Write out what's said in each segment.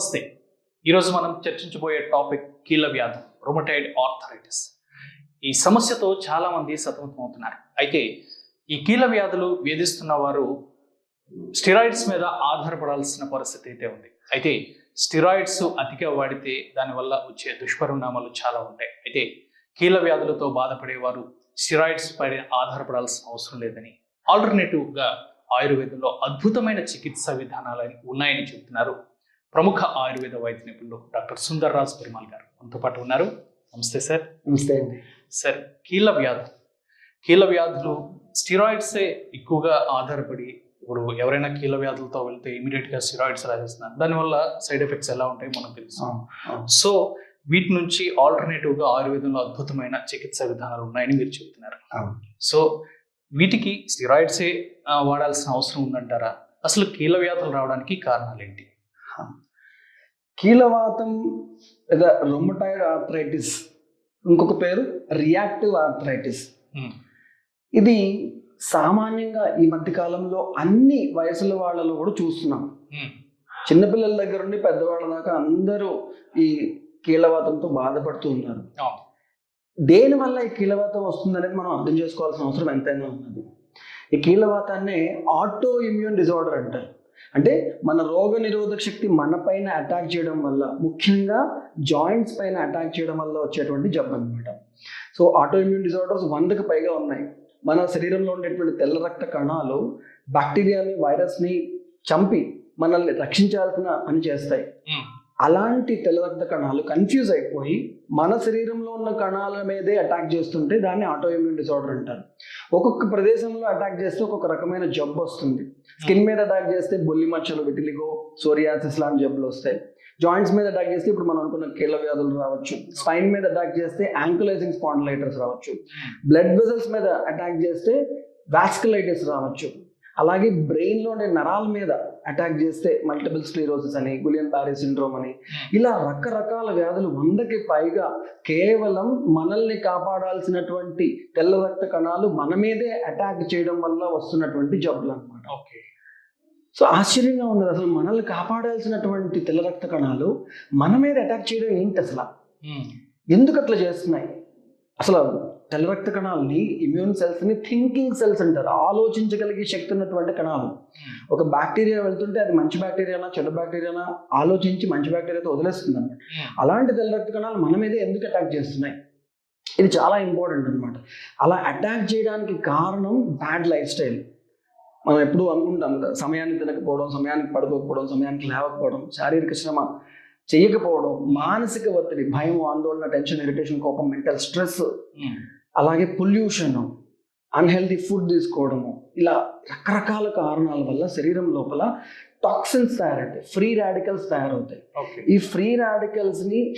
నమస్తే ఈరోజు మనం చర్చించబోయే టాపిక్ కీళ్ళ వ్యాధి రొమటైడ్ ఆర్థరైటిస్ ఈ సమస్యతో చాలామంది సతమతమవుతున్నారు. అవుతున్నారు అయితే ఈ కీళ్ళ వ్యాధులు వేధిస్తున్న వారు స్టిరాయిడ్స్ మీద ఆధారపడాల్సిన పరిస్థితి అయితే ఉంది. అయితే స్టిరాయిడ్స్ అతిగా వాడితే దానివల్ల వచ్చే దుష్పరిణామాలు చాలా ఉంటాయి. అయితే కీళ్ళ వ్యాధులతో బాధపడేవారు స్టిరాయిడ్స్ పై ఆధారపడాల్సిన అవసరం లేదని ఆల్టర్నేటివ్గా ఆయుర్వేదంలో అద్భుతమైన చికిత్సా విధానాలు ఉన్నాయని చెబుతున్నారు ప్రముఖ ఆయుర్వేద వైద్య నిపుణులు డాక్టర్ సుందర్ రాజ్ పెరుమాల్ గారు మనతో పాటు ఉన్నారు. నమస్తే సార్. నమస్తే అండి. సార్ కీళ్ళ వ్యాధులు కీళ్ళ వ్యాధులు స్టిరాయిడ్సే ఎక్కువగా ఆధారపడి ఇప్పుడు ఎవరైనా కీళ్ళ వ్యాధులతో వెళ్తే ఇమీడియట్గా స్టిరాయిడ్స్ రాజేస్తున్నారు దానివల్ల సైడ్ ఎఫెక్ట్స్ ఎలా ఉంటాయి మనకు తెలుసు. సో వీటి నుంచి ఆల్టర్నేటివ్గా ఆయుర్వేదంలో అద్భుతమైన చికిత్సా విధానాలు ఉన్నాయని మీరు చెబుతున్నారు. సో వీటికి స్టిరాయిడ్సే వాడాల్సిన అవసరం ఉందంటారా? అసలు కీళ్ళ వ్యాధులు రావడానికి కారణాలు ఏంటి కీలవాతం లేదా రొమటైడ్ ఆర్థరైటిస్ ఇంకొక పేరు రియాక్టివ్ ఆర్థరైటిస్ Hmm. ఇది సామాన్యంగా ఈ మధ్య కాలంలో అన్ని వయసుల వాళ్ళలో కూడా చూస్తున్నాం Hmm. చిన్నపిల్లల దగ్గర నుండి పెద్దవాళ్ళ దాకా అందరూ ఈ కీలవాతంతో బాధపడుతూ ఉన్నారు. దేని వల్ల ఈ కీలవాతం వస్తుంది అనేది మనం అర్థం చేసుకోవాల్సిన అవసరం ఎంతైనా ఉన్నది ఈ కీలవాతాన్ని ఆటో ఇమ్యూన్ డిజార్డర్ అంటారు అంటే మన రోగ నిరోధక శక్తి మన పైన అటాక్ చేయడం వల్ల ముఖ్యంగా జాయింట్స్ పైన అటాక్ చేయడం వల్ల వచ్చేటువంటి జబ్బు అనమాట సో ఆటోఇమ్యూన్ డిజార్డర్స్ వందకు పైగా ఉన్నాయి. మన శరీరంలో ఉండేటువంటి తెల్ల రక్త కణాలు బ్యాక్టీరియాని వైరస్ని చంపి మనల్ని రక్షించాల్సిన పని చేస్తాయి. అలాంటి తెల్లరక్త కణాలు కన్ఫ్యూజ్ అయిపోయి మన శరీరంలో ఉన్న కణాల మీదే అటాక్ చేస్తుంటే దాన్ని ఆటో ఇమ్యూన్ డిసార్డర్ అంటారు. ఒక్కొక్క ప్రదేశంలో అటాక్ చేస్తే ఒక్కొక్క రకమైన జబ్బు వస్తుంది. స్కిన్ మీద అటాక్ చేస్తే బొల్లి మచ్చలు విటిలిగో సోరియాసిస్ లాంటి జబ్బులు వస్తాయి. జాయింట్స్ మీద అటాక్ చేస్తే ఇప్పుడు మనం అనుకున్న కీళ్ళ వ్యాధులు రావచ్చు. స్పైన్ మీద అటాక్ చేస్తే యాంకులైజింగ్ స్పాండిలైటర్స్ రావచ్చు. బ్లడ్ వెజల్స్ మీద అటాక్ చేస్తే వాస్కులైటిస్ రావచ్చు. అలాగే బ్రెయిన్లో ఉండే నరాల మీద అటాక్ చేస్తే మల్టిపుల్ స్క్లీరోసిస్ అని గులియన్ బారీ సిండ్రోమ్ అని. ఇలా రకరకాల వ్యాధులు వందకి పైగా కేవలం మనల్ని కాపాడాల్సినటువంటి తెల్ల రక్త కణాలు మన మీదే అటాక్ చేయడం వల్ల వస్తున్నటువంటి జబ్బులు అనమాట ఓకే. సో ఆశ్చర్యంగా ఉన్నది అసలు మనల్ని కాపాడాల్సినటువంటి తెల్ల రక్త కణాలు మన మీద అటాక్ చేయడం ఏంటి అసలు. ఎందుకు అట్లా చేస్తున్నాయి? అసలు తెల్ల రక్త కణాలని ఇమ్యూన్ సెల్స్ని థింకింగ్ సెల్స్ అంటారు. ఆలోచించగలిగే శక్తి ఉన్నటువంటి కణాలు. Hmm. ఒక బ్యాక్టీరియా వెళ్తుంటే అది మంచి బ్యాక్టీరియానా చెడు బ్యాక్టీరియానా ఆలోచించి మంచి బ్యాక్టీరియాతో వదిలేస్తుంది అనమాట Hmm. అలాంటి తెల్ల రక్త కణాలు మన మీదే ఎందుకు అటాక్ చేస్తున్నాయి? ఇది చాలా ఇంపార్టెంట్ అనమాట అలా అటాక్ చేయడానికి కారణం బ్యాడ్ లైఫ్ స్టైల్ మనం ఎప్పుడూ అనుకుంటాం కదా సమయానికి తినకపోవడం సమయానికి పడుకోకపోవడం సమయానికి లేవకపోవడం శారీరక శ్రమ చేయకపోవడం మానసిక ఒత్తిడి భయం ఆందోళన టెన్షన్ ఇరిటేషన్ కోపం మెంటల్ స్ట్రెస్. అలాగే పొల్యూషన్ అన్హెల్దీ ఫుడ్ తీసుకోవడము ఇలా రకరకాల కారణాల వల్ల శరీరం లోపల టాక్సిన్స్ తయారవుతాయి. ఫ్రీ రాడికల్స్ తయారవుతాయి. ఈ ఫ్రీ రాడికల్స్ని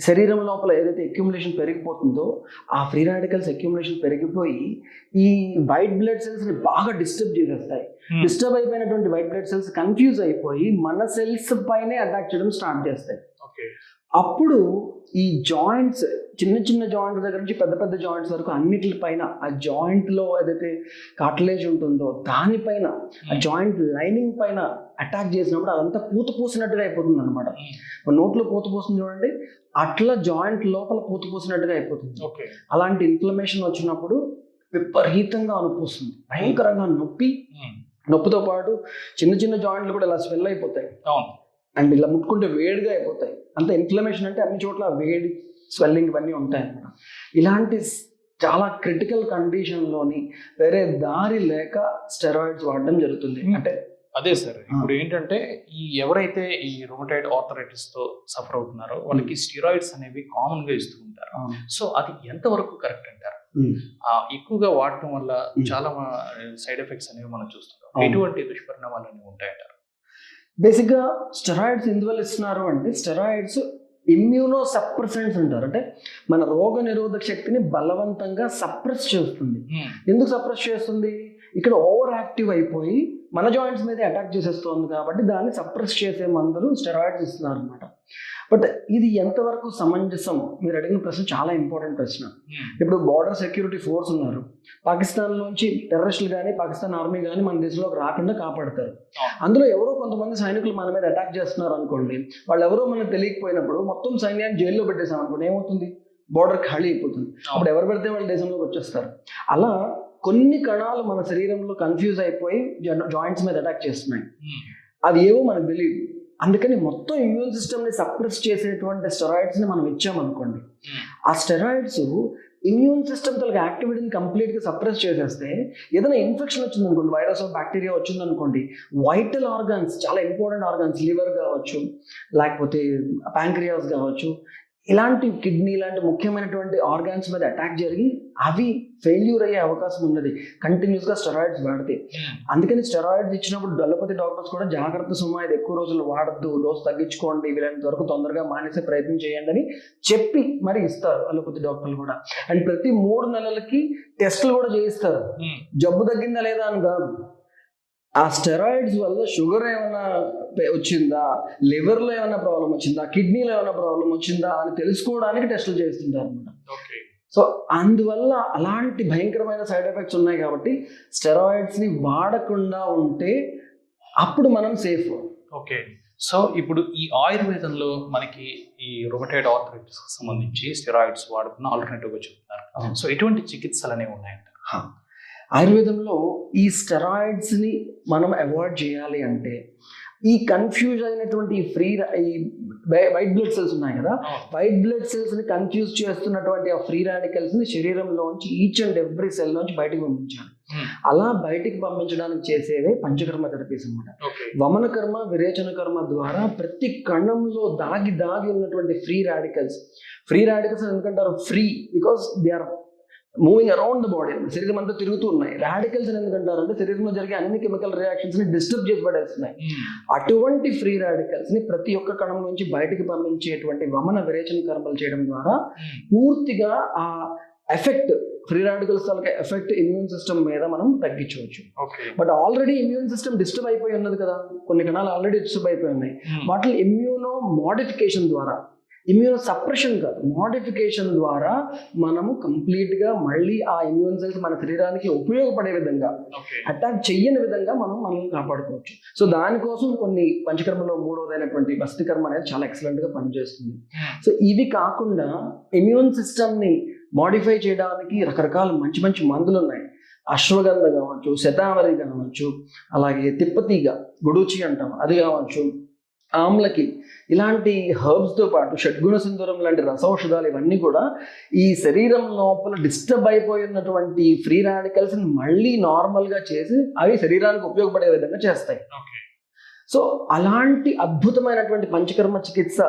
శరీరం లోపల ఏదైతే అక్యుములేషన్ పెరిగిపోతుందో ఆ ఫ్రీ రాడికల్స్ అక్యుములేషన్ పెరిగిపోయి ఈ వైట్ బ్లడ్ సెల్స్ని బాగా డిస్టర్బ్ చేసేస్తాయి. Hmm. డిస్టర్బ్ అయిపోయినటువంటి వైట్ బ్లడ్ సెల్స్ కన్ఫ్యూజ్ అయిపోయి మన సెల్స్ పైనే అటాక్ చేయడం స్టార్ట్ చేస్తాయి. అప్పుడు ఈ జాయింట్స్ చిన్న చిన్న జాయింట్స్ దగ్గర నుంచి పెద్ద పెద్ద జాయింట్స్ వరకు అన్నిటిపైన ఆ జాయింట్లో ఏదైతే కాట్లేజ్ ఉంటుందో దానిపైన ఆ జాయింట్ లైనింగ్ పైన అటాక్ చేసినప్పుడు అదంతా పూత పూసినట్టుగా అయిపోతుంది అనమాట Hmm. నోట్లో పూత పూస్తుంది చూడండి అట్లా జాయింట్ లోపల పూత పూసినట్టుగా అయిపోతుంది. ఓకే అలాంటి ఇన్ఫ్లమేషన్ వచ్చినప్పుడు విపరీతంగా నొప్పి వస్తుంది భయంకరంగా నొప్పి. Hmm. నొప్పితో పాటు చిన్న చిన్న జాయింట్లు కూడా ఇలా స్వెల్ అయిపోతాయి. అవును. అండ్ ఇలా ముట్టుకుంటే వేడిగా అయిపోతాయి. అంత ఇన్ఫ్లమేషన్ అంటే అన్ని చోట్ల వేడి స్వెల్లింగ్ ఇవన్నీ ఉంటాయి అన్నమాట. ఇలాంటి చాలా క్రిటికల్ కండిషన్లోని వేరే దారి లేక స్టెరాయిడ్స్ వాడడం జరుగుతుంది. అంటే అదే సార్ ఇప్పుడు ఏంటంటే ఈ ఎవరైతే ఈ రొమటైడ్ ఆర్థరైటిస్తో సఫర్ అవుతున్నారో వాళ్ళకి స్టిరాయిడ్స్ అనేవి కామన్గా ఇస్తూ ఉంటారు. సో అది ఎంతవరకు కరెక్ట్ అంటారు. ఆ ఎక్కువగా వాడటం వల్ల. చాలా సైడ్ ఎఫెక్ట్స్ అనేవి మనం చూస్తున్నాం. ఎటువంటి దుష్పరిణామాలు అనేవి ఉంటాయంటారు బేసిక్గా స్టెరాయిడ్స్ ఎందువల్ల ఇస్తున్నారు అంటే స్టెరాయిడ్స్ ఇమ్యూనో సప్రెసెంట్స్ అంటారు. అంటే మన రోగ నిరోధక శక్తిని బలవంతంగా సప్రెస్ చేస్తుంది. Hmm. ఎందుకు సప్రెస్ చేస్తుంది? ఇక్కడ ఓవర్ యాక్టివ్ అయిపోయి మన జాయింట్స్ మీద అటాక్ చేసేస్తుంది కాబట్టి దాన్ని సప్రెస్ చేసే మందులు స్టెరాయిడ్స్ ఇస్తున్నారు అనమాట బట్ ఇది ఎంతవరకు సమంజసం? మీరు అడిగిన ప్రశ్న చాలా ఇంపార్టెంట్ ప్రశ్న. ఇప్పుడు బార్డర్ సెక్యూరిటీ ఫోర్స్ ఉన్నారు. పాకిస్తాన్ నుంచి టెర్రరిస్టులు కానీ పాకిస్తాన్ ఆర్మీ కానీ మన దేశంలోకి రాకుండా కాపాడతారు. అందులో ఎవరో కొంతమంది సైనికులు మన మీద అటాక్ చేస్తున్నారు అనుకోండి వాళ్ళు ఎవరో మనకు తెలియకపోయినప్పుడు మొత్తం సైన్యాన్ని జైల్లో పెట్టేసాం అనుకోండి ఏమవుతుంది? బార్డర్ ఖాళీ అయిపోతుంది. అప్పుడు ఎవరు పెడితే వాళ్ళ దేశంలోకి వచ్చేస్తారు? అలా కొన్ని కణాలు మన శరీరంలో కన్ఫ్యూజ్ అయిపోయి జాయింట్స్ మీద అటాక్ చేస్తున్నాయి. అవి ఏవో మనకు తెలియదు అందుకని మొత్తం ఇమ్యూన్ సిస్టమ్ని సప్రెస్ చేసేటువంటి స్టెరాయిడ్స్ని మనం ఇచ్చామనుకోండి. ఆ స్టెరాయిడ్స్ ఇమ్యూన్ సిస్టమ్ తలకి యాక్టివిటీని కంప్లీట్గా సప్రెస్ చేసేస్తే ఏదైనా ఇన్ఫెక్షన్ వచ్చింది అనుకోండి వైరస్ బ్యాక్టీరియా వచ్చింది అనుకోండి వైటల్ ఆర్గాన్స్ చాలా ఇంపార్టెంట్ ఆర్గాన్స్ లివర్ కావచ్చు లేకపోతే ప్యాంక్రియాస్ కావచ్చు ఇలాంటి కిడ్నీ ఇలాంటి ముఖ్యమైనటువంటి ఆర్గాన్స్ మీద అటాక్ జరిగి అవి ఫెయిల్యూర్ అయ్యే అవకాశం ఉన్నది. కంటిన్యూస్గా స్టెరాయిడ్స్ వాడితే. అందుకని స్టెరాయిడ్స్ ఇచ్చినప్పుడు డొల్లపతి డాక్టర్స్ కూడా జాగ్రత్త సుమా ఇది ఎక్కువ రోజులు వాడద్దు డోస్ తగ్గించుకోండి వీలైనంత వరకు తొందరగా మానేసే ప్రయత్నం చేయండి అని చెప్పి మరి ఇస్తారు అలోపతి డాక్టర్లు కూడా. అండ్ ప్రతి మూడు నెలలకి టెస్టులు కూడా చేయిస్తారు. జబ్బు తగ్గిందా లేదా అని కాదు. ఆ స్టెరాయిడ్స్ వల్ల షుగర్ ఏమైనా వచ్చిందా? లివర్లో ఏమైనా ప్రాబ్లం వచ్చిందా? కిడ్నీలో ఏమైనా ప్రాబ్లం వచ్చిందా? అని తెలుసుకోవడానికి టెస్టులు చేస్తుంటారు అనమాట సో అందువల్ల అలాంటి భయంకరమైన సైడ్ ఎఫెక్ట్స్ ఉన్నాయి కాబట్టి స్టెరాయిడ్స్ని వాడకుండా ఉంటే అప్పుడు మనం సేఫ్. ఓకే. సో ఇప్పుడు ఈ ఆయుర్వేదంలో మనకి ఈ రొమటైడ్ ఆర్థరైటిస్ సంబంధించి స్టెరాయిడ్స్ వాడుకున్న ఆల్టర్నేటివ్గా చెప్తున్నారు. సో ఎటువంటి చికిత్సలు అనేవి ఉన్నాయంట ఆయుర్వేదంలో ఈ స్టెరాయిడ్స్ని మనం అవాయిడ్ చేయాలి అంటే ఈ కన్ఫ్యూజ్ అయినటువంటి ఈ ఫ్రీ ఈ వైట్ బ్లడ్ సెల్స్ ఉన్నాయి కదా? వైట్ బ్లడ్ సెల్స్ని కన్ఫ్యూజ్ చేస్తున్నటువంటి ఆ ఫ్రీ రాడికల్స్ని శరీరంలోంచి ఈచ్ అండ్ ఎవ్రీ సెల్ నుంచి బయటికి పంపించాలి. అలా బయటికి పంపించడానికి చేసేవే పంచకర్మ థెరపీస్ అన్నమాట. ఓకే. వమన కర్మ విరేచన కర్మ ద్వారా ప్రతి కణంలో దాగి దాగి ఉన్నటువంటి ఫ్రీ రాడికల్స్. ఫ్రీ రాడికల్స్ ఎందుకంటారు? Free because they are moving around the body శరీరం అంతా తిరుగుతూ ఉన్నాయి. రాడికల్స్ ఎందుకంటారు అంటే శరీరంలో జరిగే అన్ని కెమికల్ రియాక్షన్స్ని డిస్టర్బ్ చేసి పడేస్తున్నాయి అటువంటి ఫ్రీ రాడికల్స్ని ప్రతి ఒక్క కణం నుంచి బయటికి పంపించేటువంటి వమన విరేచన కర్మలు చేయడం ద్వారా పూర్తిగా ఆ ఎఫెక్ట్ ఫ్రీ రాడికల్స్ తాలూకా ఎఫెక్ట్ ఇమ్యూన్ సిస్టమ్ మీద మనం తగ్గించవచ్చు. But already immune system disturb అయిపోయి ఉన్నది కదా. కొన్ని కణాలు ఆల్రెడీ డిస్టర్బ్ అయిపోయి ఉన్నాయి. వాటిని ఇమ్యూనో మోడిఫికేషన్ ద్వారా ఇమ్యూనో సప్రెషన్ కాదు మోడిఫికేషన్ ద్వారా మనము కంప్లీట్గా మళ్ళీ ఆ ఇమ్యూన్ సెల్స్ మన శరీరానికి ఉపయోగపడే విధంగా అటాక్ చెయ్యని విధంగా మనం మనల్ని కాపాడుకోవచ్చు. సో దానికోసం కొన్ని పంచకర్మలో మూడవదైనటువంటి భస్తి కర్మ అనేది చాలా ఎక్సలెంట్గా పనిచేస్తుంది. సో ఇవి కాకుండా ఇమ్యూన్ సిస్టమ్ని మాడిఫై చేయడానికి రకరకాల మంచి మంచి మందులు ఉన్నాయి అశ్వగంధ కావచ్చు శతావరి కావచ్చు అలాగే తిప్పతీగ గుడూచి అంటాం అది కావచ్చు. ఆమ్లకి ఇలాంటి హర్బ్స్తో పాటు షడ్గుణ సింధూరం లాంటి రసౌషధాలు ఇవన్నీ కూడా ఈ శరీరం లోపల డిస్టర్బ్ అయిపోయి ఉన్నటువంటి ఫ్రీ రాడికల్స్ని మళ్ళీ నార్మల్గా చేసి అవి శరీరానికి ఉపయోగపడే విధంగా చేస్తాయి. సో అలాంటి అద్భుతమైనటువంటి పంచకర్మ చికిత్స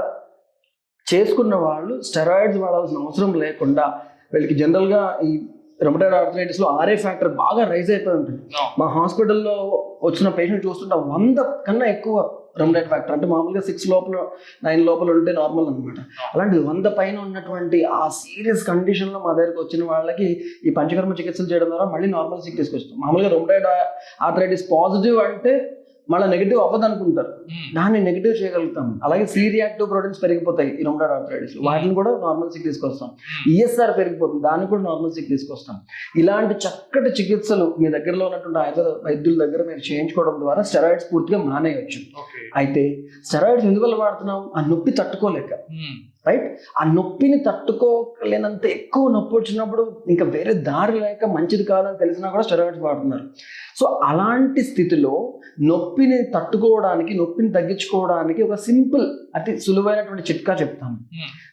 చేసుకున్న వాళ్ళు స్టెరాయిడ్స్ వాడాల్సిన అవసరం లేకుండా వీళ్ళకి జనరల్గా ఈ రొమటైడ్ ఆర్థరైటిస్లో ఆర్ఏ ఫ్యాక్టర్ బాగా రైజ్ అయిపోయి ఉంటుంది. మా హాస్పిటల్లో వచ్చిన పేషెంట్ చూస్తుంటే వంద కన్నా ఎక్కువ రొమటైడ్ ఫ్యాక్టర్ అంటే మామూలుగా సిక్స్ లోపల నైన్ లోపల ఉంటే నార్మల్ అనమాట అలాంటి వంద పైన ఉన్నటువంటి ఆ సీరియస్ కండిషన్లో మా దగ్గరికి వచ్చిన వాళ్ళకి ఈ పంచకర్మ చికిత్సలు చేయడం ద్వారా మళ్ళీ నార్మల్ సిక్ తీసుకొస్తాం మామూలుగా రొమటైడ్ ఆర్థరైటిస్ పాజిటివ్ అంటే మళ్ళీ నెగిటివ్ అవ్వదు అనుకుంటారు దాన్ని నెగిటివ్ చేయగలుగుతాం. అలాగే సి రియాక్టివ్ ప్రోటీన్స్ పెరిగిపోతాయి ఈ రొమటైడ్ ఆర్థరైటిస్ వాటిని కూడా నార్మల్ సిక్ తీసుకొస్తాం. ఈఎస్ఆర్ పెరిగిపోతుంది. దాన్ని కూడా నార్మల్ సిక్ తీసుకొస్తాం. ఇలాంటి చక్కటి చికిత్సలు మీ దగ్గరలో ఉన్నటువంటి ఆయుర్వేద వైద్యుల దగ్గర మీరు చేయించుకోవడం ద్వారా స్టెరాయిడ్స్ పూర్తిగా మానేయవచ్చు ఓకే. అయితే స్టెరాయిడ్స్ ఎందువల్ల వాడుతున్నాం? ఆ నొప్పి తట్టుకోలేక. రైట్ ఆ నొప్పిని తట్టుకోలేనంత ఎక్కువ నొప్పి వచ్చినప్పుడు ఇంకా వేరే దారి లేక మంచిది కాదని తెలిసినా కూడా స్టెరాయిడ్స్ వాడుతున్నారు. సో అలాంటి స్థితిలో నొప్పిని తట్టుకోవడానికి నొప్పిని తగ్గించుకోవడానికి ఒక సింపుల్ అతి సులువైనటువంటి చిట్కా చెప్తాను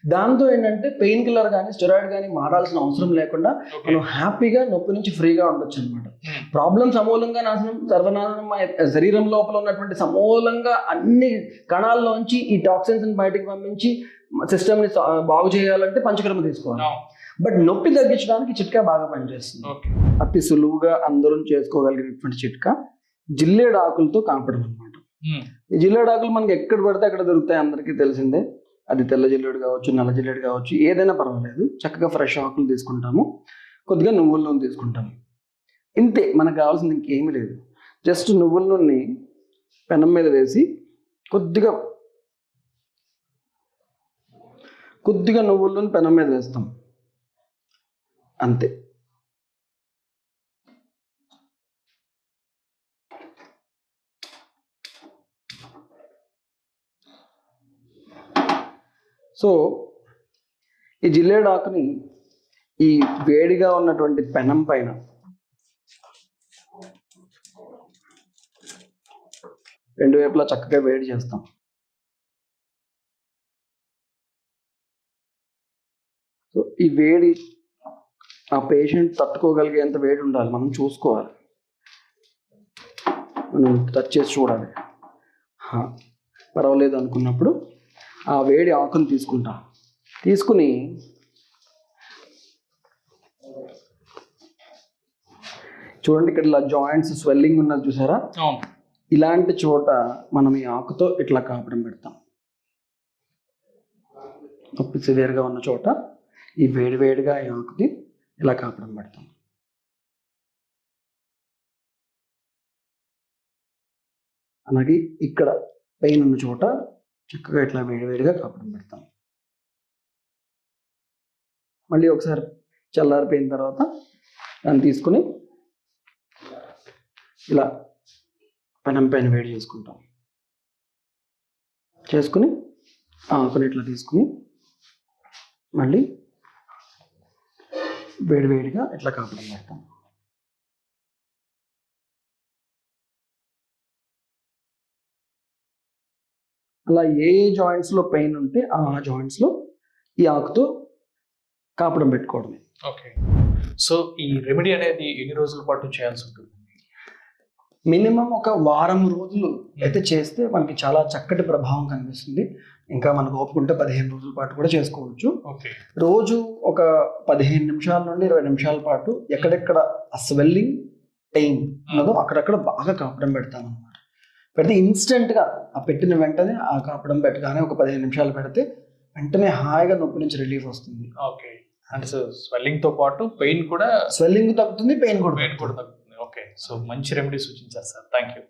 దాంతో ఏంటంటే పెయిన్ కిల్లర్ కానీ స్టెరాయిడ్ కానీ మారాల్సిన అవసరం లేకుండా మనం హ్యాపీగా నొప్పి నుంచి ఫ్రీగా ఉండొచ్చు అనమాట ప్రాబ్లం సమూలంగా నాశనం సర్వనాశనం శరీరం లోపల ఉన్నటువంటి సమూలంగా అన్ని కణాల్లోంచి ఈ టాక్సిన్స్ బయటకు పంపించి సిస్టమ్ని బాగు చేయాలంటే పంచకర్మ తీసుకోవాలి. బట్ నొప్పి తగ్గించడానికి చిట్కా బాగా పనిచేస్తుంది. అతి సులువుగా అందరూ చేసుకోగలిగినటువంటి చిట్కా జిల్లేడు ఆకులతో కాపడం అనమాట ఈ జిల్లేడు ఆకులు మనకి ఎక్కడ పడితే అక్కడ దొరుకుతాయి అందరికీ తెలిసిందే. అది తెల్ల జిల్లేడు కావచ్చు నల్ల జిల్లేడు కావచ్చు ఏదైనా పర్వాలేదు. చక్కగా ఫ్రెష్ ఆకులు తీసుకుంటాము. కొద్దిగా నువ్వుల నూనె తీసుకుంటాము. ఇంతే మనకు కావాల్సింది ఇంకేమీ లేదు. జస్ట్ నువ్వుల నూనె పెనం మీద వేసి కొద్దిగా కొద్దిగా నువ్వులను పెనం మీద వేస్తాం. అంతే. సో ఈ జిల్లేడాకుని ఈ వేడిగా ఉన్నటువంటి పెనం పైన రెండు వైపులా చక్కగా వేడి చేస్తాం. సో ఈ వేడి ఆ పేషెంట్ తట్టుకోగలిగేంత వేడి ఉండాలి. మనం చూసుకోవాలి. మనం టచ్ చేసి చూడాలి. పర్వాలేదు అనుకున్నప్పుడు ఆ వేడి ఆకుని తీసుకుంటాం. తీసుకుని చూడండి ఇక్కడ ఇలా జాయింట్స్ స్వెల్లింగ్ ఉన్నది చూసారా? ఇలాంటి చోట మనం ఈ ఆకుతో ఇట్లా కాపడం పెడతాం. నొప్పి సివియర్గా ఉన్న చోట. ఈ వేడివేడిగా ఆకుని ఇలా కాపడం పెడతాం. అలాగే ఇక్కడ పెయిన్ ఉన్న చోట చక్కగా ఇట్లా వేడివేడిగా కాపడం పెడతాం. మళ్ళీ ఒకసారి చల్లారిపోయిన తర్వాత దాన్ని తీసుకుని ఇలా పెనం పైన వేడి చేసుకుంటాం. చేసుకుని ఆకుని ఇట్లా తీసుకుని మళ్ళీ వేడి వేడిగా ఇట్లా కాపడం పెడతాం అలా ఏ ఏ జాయింట్స్లో పెయిన్ ఉంటే ఆ జాయింట్స్లో ఈ ఆకుతో కాపడం పెట్టుకోవడమే. ఓకే. సో ఈ రెమెడీ అనేది ఎన్ని రోజుల పాటు చేయాల్సి ఉంటుంది? మినిమం ఒక వారం రోజులు అయితే చేస్తే మనకి చాలా చక్కటి ప్రభావం కనిపిస్తుంది. ఇంకా మనకు ఓపుకుంటే పదిహేను రోజుల పాటు కూడా చేసుకోవచ్చు. రోజు ఒక పదిహేను నిమిషాల నుండి ఇరవై నిమిషాల పాటు ఎక్కడెక్కడ ఆ స్వెల్లింగ్ పెయిన్ ఉన్నదో అక్కడక్కడ బాగా కాపడం పెడతాం అనమాట పెడితే ఇన్స్టెంట్గా ఆ పెట్టిన వెంటనే ఆ కాపడం పెట్టగానే ఒక పదిహేను నిమిషాలు పెడితే వెంటనే హాయిగా నొప్పి నుంచి రిలీఫ్ వస్తుంది. ఓకే. అంటే సో స్వెల్లింగ్తో పాటు పెయిన్ కూడా స్వెల్లింగ్ తగ్గుతుంది పెయిన్ కూడా పెయిన్ కూడా తగ్గుతుంది. ఓకే. సో మంచి రెమెడీ సూచించారు సార్. Thank you